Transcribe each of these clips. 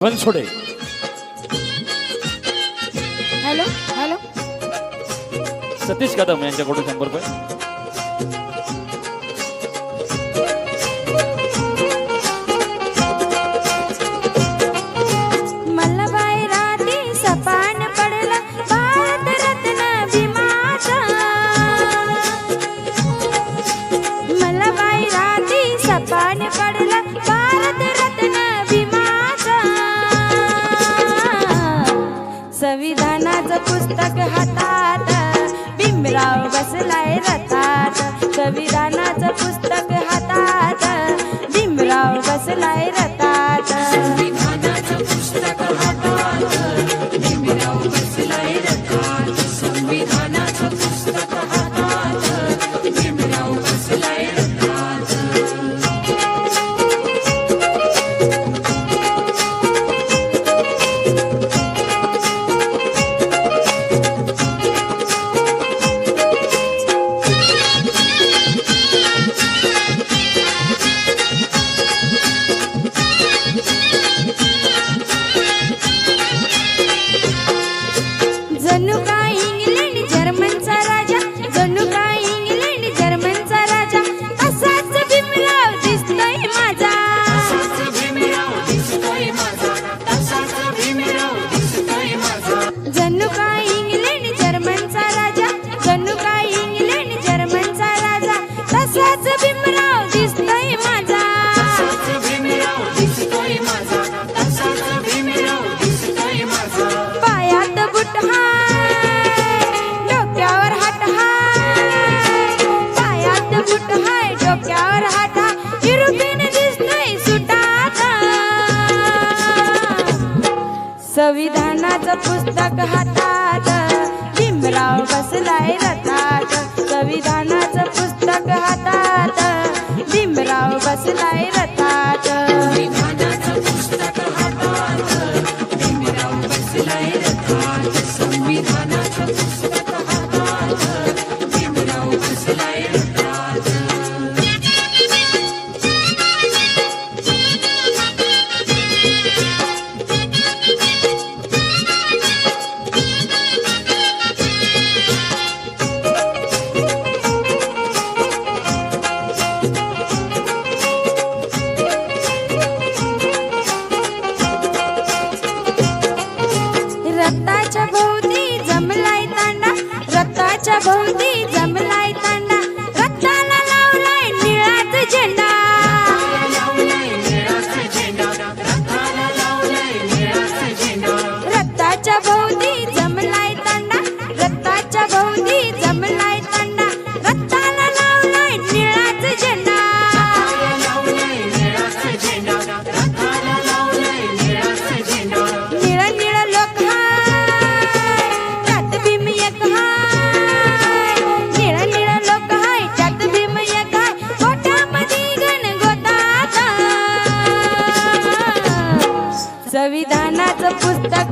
Bansode hello hello. Satish Kadam यांच्याकडून शंभर रुपये. ज्ञानाचं पुस्तक हातात. भीमराव बसलाय रथात. संविधानाचं पुस्तक हातात. भीमराव बसलाय रथात. पुस्तक हातात. भीमराव बसलाय रथात. संविधानाचं पुस्तक हातात. भीमराव बसलाय रथात. Oh, something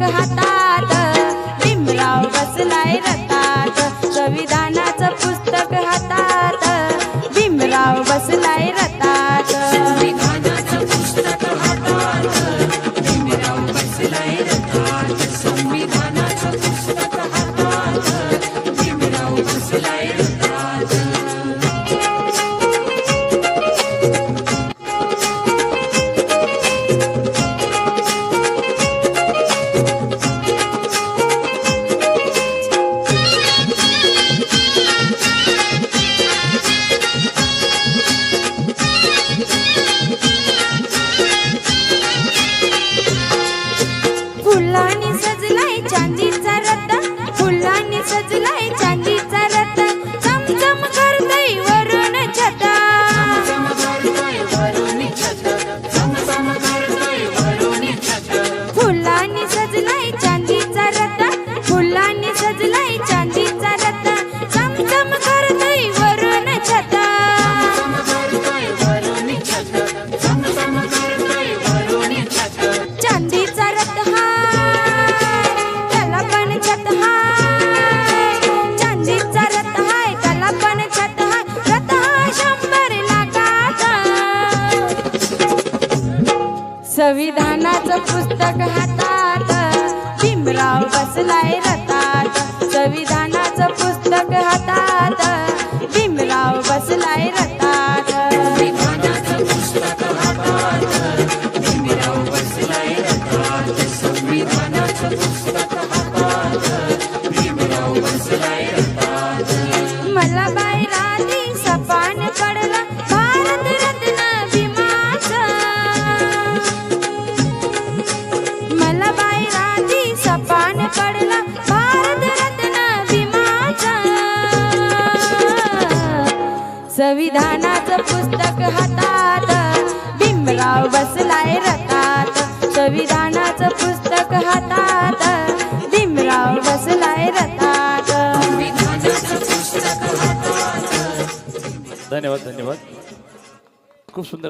हाता फुलांनी सजलाय चांदी संविधानाचं पुस्तक हातात. भीमराव बसलाय रथात. संविधानाचं पुस्तक संविधानाचं पुस्तक हातात. भीमराव बसलाय रतात संविधानाचं पुस्तक हातात. भीमराव बसलाय रतात धन्यवाद धन्यवाद. खूप सुंदर